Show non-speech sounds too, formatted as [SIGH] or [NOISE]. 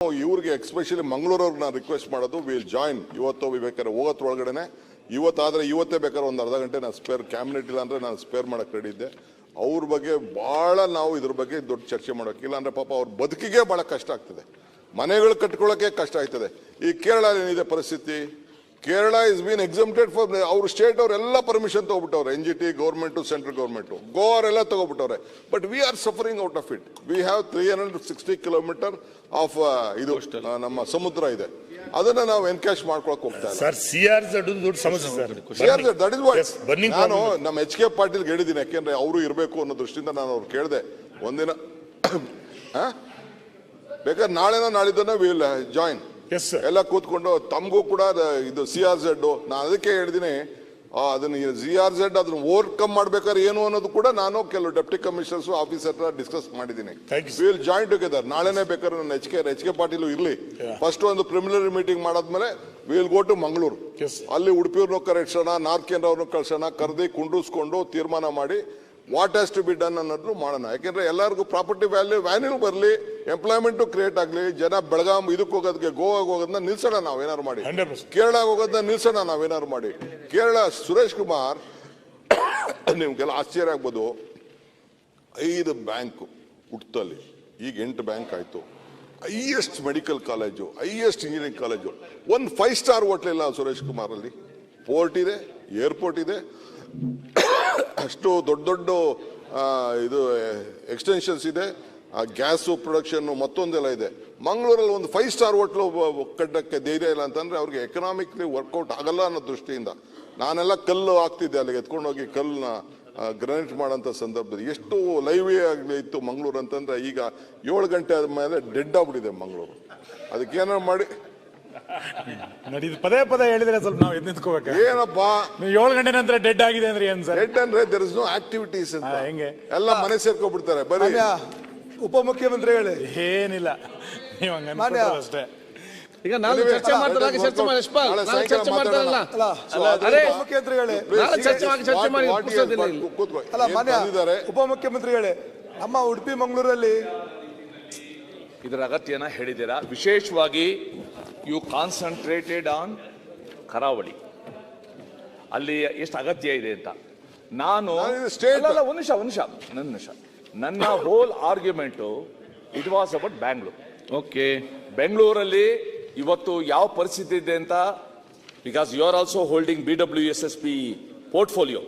ಇವ್ರಿಗೆ ಎಕ್ಸ್ಪೆಷಲಿ ಮಂಗಳೂರವ್ರಿಗೆ ನಾನು ರಿಕ್ವೆಸ್ಟ್ ಮಾಡೋದು ವಿಲ್ ಜಾಯಿನ್ ಇವತ್ತು ಬೇಕಾದ್ರೆ ಹೋಗೋತ್ರ ಒಳಗಡೆನೆ. ಇವತ್ತಾದ್ರೆ ಇವತ್ತೇ ಬೇಕಾದ್ರೆ ಒಂದು ಅರ್ಧ ಗಂಟೆ ನಾನು ಸ್ಪೇರ್ ಕ್ಯಾಬಿನೆಟ್ ಇಲ್ಲ ಅಂದ್ರೆ ನಾನು ಸ್ಪೇರ್ ಮಾಡಕ್ ರೆಡಿ ಇದ್ದೆ. ಅವ್ರ ಬಗ್ಗೆ ಬಹಳ ನಾವು ಇದ್ರ ಬಗ್ಗೆ ದೊಡ್ಡ ಚರ್ಚೆ ಮಾಡೋಕ್ಕಿಲ್ಲ ಅಂದ್ರೆ ಪಾಪ ಅವ್ರ ಬದುಕಿಗೆ ಬಹಳ ಕಷ್ಟ ಆಗ್ತದೆ. ಮನೆಗಳು ಕಟ್ಕೊಳ್ಳೋಕೆ ಕಷ್ಟ ಆಗ್ತದೆ. ಈ ಕೇರಳ ಏನಿದೆ ಪರಿಸ್ಥಿತಿ? Kerala is been exempted for ಅವ್ರ ಸ್ಟೇಟ್ ಅವರೆಲ್ಲ permission ತಗೋಬಿಟ್ಟವ್ರೆ. N G T government central government ಗೋವಾರೆಲ್ಲ ತಗೋಬಿಟ್ಟವ್ರೆ. But we are suffering out of it we have three hundred sixty kilometre of ಇದು ನಮ್ಮ ಸಮುದ್ರ ಇದೆ. ಅದನ್ನ ನಾವು ಎನ್ಕ್ಯಾಶ್ ಮಾಡ್ಕೊಳಕ್ ಹೋಗ್ತಾ ಇಲ್ಲ. ಸರ್ ಸಿ ಆರ್ ಝಡ್ ದೊಡ್ಡ ಸಮಸ್ಯೆ ಸರ್ ದಟ್ ಇಸ್ ವಾಟ್ ನಾನು. ನಮ್ಮ ಎಚ್ ಕೆ ಪಾಟೀಲ್ ಹೇಳಿದ್ದೀನಿ. ಯಾಕೆಂದ್ರೆ ಅವರು ಇರಬೇಕು ಅನ್ನೋ ದೃಷ್ಟಿಯಿಂದ ನಾನು ಅವ್ರು ಕೇಳಿದೆ. ಒಂದಿನ [COUGHS] ಆ? ಬೇಕಾದ್ರೆ ನಾಳೆನೋ ನಾಳಿದ್ದನ್ನ ವಿಲ್ ಜಾಯಿನ್ ಸರ್ ಎಲ್ಲ ಕೂತ್ಕೊಂಡು ತಮಗೂ ಕೂಡ ಇದು ಸಿ ಆರ್ ಝೆಡ್ ನಾನು ಅದಕ್ಕೆ ಹೇಳಿದ್ದೀನಿ ಆ, ಅದನ್ನ ಸಿ ಆರ್ ಜೆಡ್ ಅದನ್ನ ಓವರ್ಕಮ್ ಮಾಡ್ಬೇಕಾದ್ರೆ ಏನು ಅನ್ನೋದು ಕೂಡ ನಾನು ಕೆಲವು ಡೆಪ್ಟಿ ಕಮಿಷನರ್ಸ್ ಆಫೀಸರ್ ಹತ್ರ ಡಿಸ್ಕಸ್ ಮಾಡಿದ್ದೀನಿ ವಿಲ್ ಜಾಯಿನ್ ಟುಗೆದರ್ ನಾಳೆನೇ ಬೇಕಾದ್ರೆ ನನ್ನ H K H K Patil ಇರ್ಲಿ. ಫಸ್ಟ್ ಒಂದು ಪ್ರಿಮಿನರಿ ಮೀಟಿಂಗ್ ಮಾಡಾದ್ಮೇಲೆ ವಿಲ್ ಗೋ ಟು ಮಂಗಳೂರು ಅಲ್ಲಿ ಉಡುಪಿಯವ್ರನ್ನೂ ಕರೆಸೋಣ ನಾರ್ತ್ ಕೇಂದ್ರ ಅವ್ರನ್ನೂ ಕಳ್ಸೋಣ ಕರೆದಿ ಕುಂಡ್ರಿಸ್ಕೊಂಡು ತೀರ್ಮಾನ ಮಾಡಿ what has to be done ಅನ್ನೋದು ಮಾಡೋಣ. ಯಾಕೆಂದ್ರೆ ಎಲ್ಲರಿಗೂ ಪ್ರಾಪರ್ಟಿ ವ್ಯಾಲ್ಯೂ ವ್ಯಾಲ್ಯೂ ಬರಲಿ ಎಂಪ್ಲಾಯ್ಮೆಂಟು ಕ್ರಿಯೇಟ್ ಆಗಲಿ ಜನ ಬೆಳಗಾಂ ಇದಕ್ಕೆ ಹೋಗೋದಕ್ಕೆ ಗೋವಾಗೆ ಹೋಗೋದನ್ನ ನಿಲ್ಸೋಣ ನಾವು ಏನಾರು ಮಾಡಿ. ಕೇರಳ ಹೋಗೋದನ್ನ ನಿಲ್ಸೋಣ ನಾವೇನಾದ್ರು ಮಾಡಿ. ಕೇರಳ ಸುರೇಶ್ ಕುಮಾರ್ ನಿಮ್ಗೆಲ್ಲ ಆಶ್ಚರ್ಯ ಆಗ್ಬೋದು. ಐದು ಬ್ಯಾಂಕು ಹುಟ್ಟಲ್ಲಿ ಈಗ ಎಂಟು ಬ್ಯಾಂಕ್ ಆಯಿತು. Highest medical college highest engineering college. ಒಂದು ಫೈವ್ ಸ್ಟಾರ್ ಹೋಟ್ಲಿಲ್ಲ ಸುರೇಶ್ ಕುಮಾರ್ ಅಲ್ಲಿ ಪೋರ್ಟ್ ಇದೆ ಏರ್ಪೋರ್ಟ್ ಇದೆ. ಅಷ್ಟು ದೊಡ್ಡ ದೊಡ್ಡ ಇದು ಎಕ್ಸ್ಟೆನ್ಷನ್ಸ್ ಇದೆ. ಆ, ಗ್ಯಾಸು ಪ್ರೊಡಕ್ಷನ್ ಮತ್ತೊಂದೆಲ್ಲ ಇದೆ. ಮಂಗಳೂರಲ್ಲಿ ಒಂದು ಫೈವ್ ಸ್ಟಾರ್ ಹೋಟ್ಲು ಕಟ್ಟಕ್ಕೆ ಧೈರ್ಯ ಇಲ್ಲ ಅಂತಂದ್ರೆ ಅವ್ರಿಗೆ ಎಕನಾಮಿಕ್ಲಿ ವರ್ಕೌಟ್ ಆಗಲ್ಲ ಅನ್ನೋ ದೃಷ್ಟಿಯಿಂದ ನಾನೆಲ್ಲ ಕಲ್ಲು ಆಗ್ತಿದ್ದೆ ಅಲ್ಲಿಗೆ ಎತ್ಕೊಂಡು ಹೋಗಿ ಕಲ್ಲನ್ನ ಗ್ರನೇಟ್ ಮಾಡೋಂಥ ಸಂದರ್ಭದಲ್ಲಿ. ಎಷ್ಟು ಲೈವೇ ಆಗಲಿ ಇತ್ತು ಮಂಗಳೂರು ಅಂತಂದ್ರೆ ಈಗ ಏಳು ಗಂಟೆ ಆದ್ಮೇಲೆ ಡೆಡ್ ಆಗ್ಬಿಟ್ಟಿದೆ ಮಂಗಳೂರು. ಅದಕ್ಕೇನಾರು ಮಾಡಿ ನಡೀದು ಪದೇ ಪದೇ ಹೇಳಿದ್ರೆ ಸ್ವಲ್ಪ ನಾವು ಎದ್ದು ನಿಂತ್ಕೋಬೇಕು ಏನಪ್ಪ ನೀವು ಏಳು ಗಂಟೆ ನಂತರ ಡೆಡ್ ಆಗಿದೆ ಅಂದ್ರೆ ಏನ್ ಸರ್ ಡೆಡ್ ಅಂದ್ರೆ ದೇರ್ ಇಸ್ ನೋ ಆಕ್ಟಿವಿಟೀಸ್ ಅಂತ ಹಾ, ಹೆಂಗೆ? ಎಲ್ಲ ಮನೆ ಸೇರ್ಕೊಂಡ್ಬಿಡ್ತಾರೆ ಬರೀ ಮಾನ್ಯ ಹೇಳಿ ಏನಿಲ್ಲ ನೀವು ಹಂಗ ಮಾನ್ಯ. ಅಷ್ಟೇ ಈಗ ನಾನು Anyway, ಚರ್ಚೆ ಅಲ್ಲ, ಚರ್ಚೆ ಮಾಡಿ. ಯಶ್ಪಾಲ್ ನಾಳೆ ನಾಳೆ ಸಾಯಂಕಾಲ ಚರ್ಚೆ ಮಾಡ್ತಾರಲ್ಲ ಮಾತಾಡೋಣ. ಅಲ್ಲ So ಅಲ್ಲ, ಉಪಮುಖ್ಯಮಂತ್ರಿಗಳೇ ನಾಳೆ ಚರ್ಚೆ ಮಾಡಿ ಚರ್ಚೆ ಮಾಡಿ ಇಲ್ಲಿ. ಕೂತ್ಕೊ. ಅಲ್ಲ ಮಾನ್ಯ ತಂದಿದ್ದಾರೆ? ಉಪಮುಖ್ಯಮಂತ್ರಿಗಳೇ ನಮ್ಮ ಉಡುಪಿ ಮಂಗಳೂರಲ್ಲಿ ಇದರ ಅಗತ್ಯನ ಹೇಳಿದ್ದೀರಾ ವಿಶೇಷವಾಗಿ ಯು ಕಾನ್ಸಂಟ್ರೇಟೆಡ್ ಆನ್ ಕರಾವಳಿ. ಅಲ್ಲಿ ಎಷ್ಟು ಅಗತ್ಯ ಇದೆ ಅಂತ. ನಾನು ಒಂದು ನಿಮಿಷ ಒಂದು ನಿಮಿಷ ನನ್ನ ನಿಮಿಷ. ನನ್ನ whole argument it was about Bangalore okay ಬೆಂಗಳೂರಲ್ಲಿ ಇವತ್ತು ಯಾವ ಪರಿಸ್ಥಿತಿ ಇದೆ ಅಂತ? Because you are also holding B W S S P portfolio